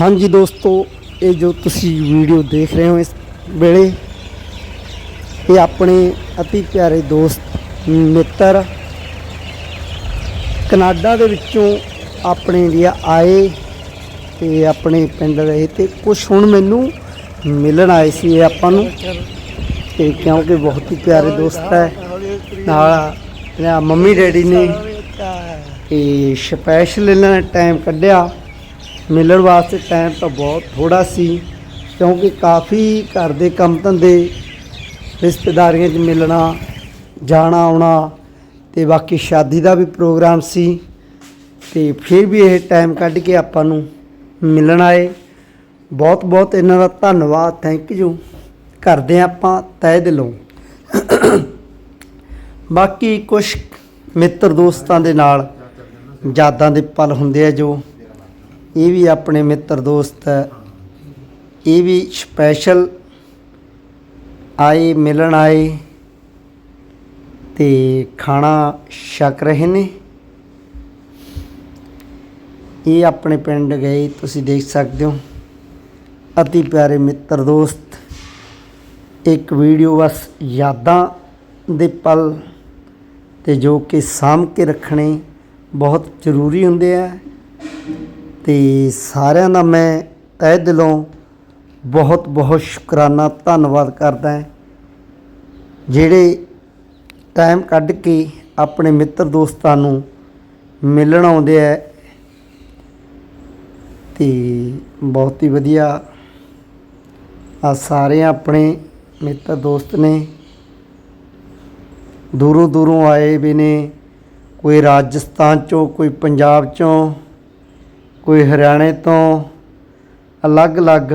ਹਾਂਜੀ ਦੋਸਤੋ, ਇਹ ਜੋ ਤੁਸੀਂ ਵੀਡੀਓ ਦੇਖ ਰਹੇ ਹੋ ਇਸ ਵੇਲੇ, ਇਹ ਆਪਣੇ ਅਤੀ ਪਿਆਰੇ ਦੋਸਤ, ਮਿੱਤਰ ਕਨਾਡਾ ਦੇ ਵਿੱਚੋਂ ਆਪਣੇ ਇੰਡੀਆ ਆਏ ਤੇ ਆਪਣੇ ਪਿੰਡ ਰਹੇ ਤੇ ਕੁਝ ਹੁਣ ਮੈਨੂੰ ਮਿਲਣ ਆਏ ਸੀ ਇਹ ਆਪਾਂ ਨੂੰ। ਤੇ ਕਿਉਂਕਿ ਬਹੁਤ ਹੀ ਪਿਆਰੇ ਦੋਸਤ ਹੈ, ਨਾਲ ਮੰਮੀ ਡੈਡੀ ਨੇ। ਤੇ ਸਪੈਸ਼ਲ ਇਹਨਾਂ ਨੇ ਟਾਈਮ ਕੱਢਿਆ। ਮਿਲਣ ਵਾਸਤੇ ਟਾਈਮ ਤਾਂ ਬਹੁਤ ਥੋੜਾ ਸੀ, ਕਿਉਂਕਿ ਕਾਫੀ ਘਰ ਦੇ ਕੰਮ ਧੰਦੇ, ਰਿਸ਼ਤੇਦਾਰੀਆਂ 'ਚ ਮਿਲਣਾ, ਜਾਣਾ, ਆਉਣਾ ਤੇ ਬਾਕੀ ਸ਼ਾਦੀ ਦਾ ਵੀ ਪ੍ਰੋਗਰਾਮ ਸੀ ਤੇ ਫਿਰ ਵੀ ਇਹ ਟਾਈਮ ਕੱਢ ਕੇ ਆਪਾਂ ਨੂੰ ਮਿਲਣ ਆਏ। ਬਹੁਤ ਬਹੁਤ ਇਹਨਾਂ ਦਾ ਧੰਨਵਾਦ ਥੈਂਕ ਯੂ ਕਰਦੇ ਹਾਂ ਆਪਾਂ ਤਹਿ ਦਿਲੋਂ। ਬਾਕੀ ਕੁਝ ਮਿੱਤਰ ਦੋਸਤਾਂ ਦੇ ਨਾਲ, ਯਾਦਾਂ ਦੇ ਪਲ ਹੁੰਦੇ ਆ ਜੋ। ਇਹ ਵੀ ਆਪਣੇ ਮਿੱਤਰ ਦੋਸਤ ਹੈ। ਇਹ ਵੀ ਸਪੈਸ਼ਲ ਆਏ, ਮਿਲਣ ਆਏ ਤੇ ਖਾਣਾ ਛਕ ਰਹੇ ਨੇ। ਇਹ ਆਪਣੇ ਪਿੰਡ ਗਏ, ਤੁਸੀਂ ਦੇਖ ਸਕਦੇ ਹੋ। ਅਤੀ ਪਿਆਰੇ ਮਿੱਤਰ ਦੋਸਤ, ਇੱਕ ਵੀਡੀਓ ਬਸ ਯਾਦਾਂ ਦੇ ਪਲ ਤੇ ਜੋ ਕਿ ਸਾਂਭ ਕੇ ਰੱਖਣੇ ਬਹੁਤ ਜ਼ਰੂਰੀ ਹੁੰਦੇ ਆ। ਤੇ ਸਾਰਿਆਂ ਦਾ ਮੈਂ ਤਹਿ ਦਿਲੋਂ ਬਹੁਤ ਬਹੁਤ ਸ਼ੁਕਰਾਨਾ, ਧੰਨਵਾਦ ਕਰਦਾ ਹਾਂ। ਜਿਹੜੇ ਟਾਈਮ ਕੱਢ ਕੇ ਆਪਣੇ ਮਿੱਤਰ ਦੋਸਤਾਂ ਨੂੰ ਮਿਲਣ ਆਉਂਦੇ ਆ ਤੇ ਬਹੁਤ ਹੀ ਵਧੀਆ ਆ ਸਾਰੇ ਆਪਣੇ ਮਿੱਤਰ ਦੋਸਤ ਨੇ। ਦੂਰੋਂ ਦੂਰੋਂ ਆਏ ਵੀ ਨੇ, ਕੋਈ ਰਾਜਸਥਾਨ ਚੋਂ, ਕੋਈ ਪੰਜਾਬ ਚੋਂ। ਕੋਈ ਹਰਿਆਣੇ ਤੋਂ ਅਲੱਗ-ਅਲੱਗ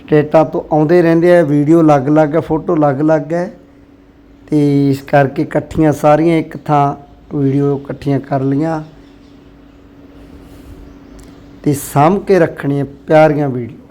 ਸਟੇਟਾਂ ਤੋਂ ਆਉਂਦੇ ਰਹਿੰਦੇ ਆ, ਵੀਡੀਓ ਅਲੱਗ-ਅਲੱਗ ਹੈ ਫੋਟੋ ਅਲੱਗ-ਅਲੱਗ ਹੈ ਤੇ ਇਸ ਕਰਕੇ ਇਕੱਠੀਆਂ ਸਾਰੀਆਂ ਇੱਕ ਥਾਂ ਵੀਡੀਓ ਇਕੱਠੀਆਂ ਕਰ ਲੀਆਂ ਤੇ ਸਾਂਭ ਕੇ ਰੱਖਣੀਆਂ ਪਿਆਰੀਆਂ ਵੀਡੀਓ।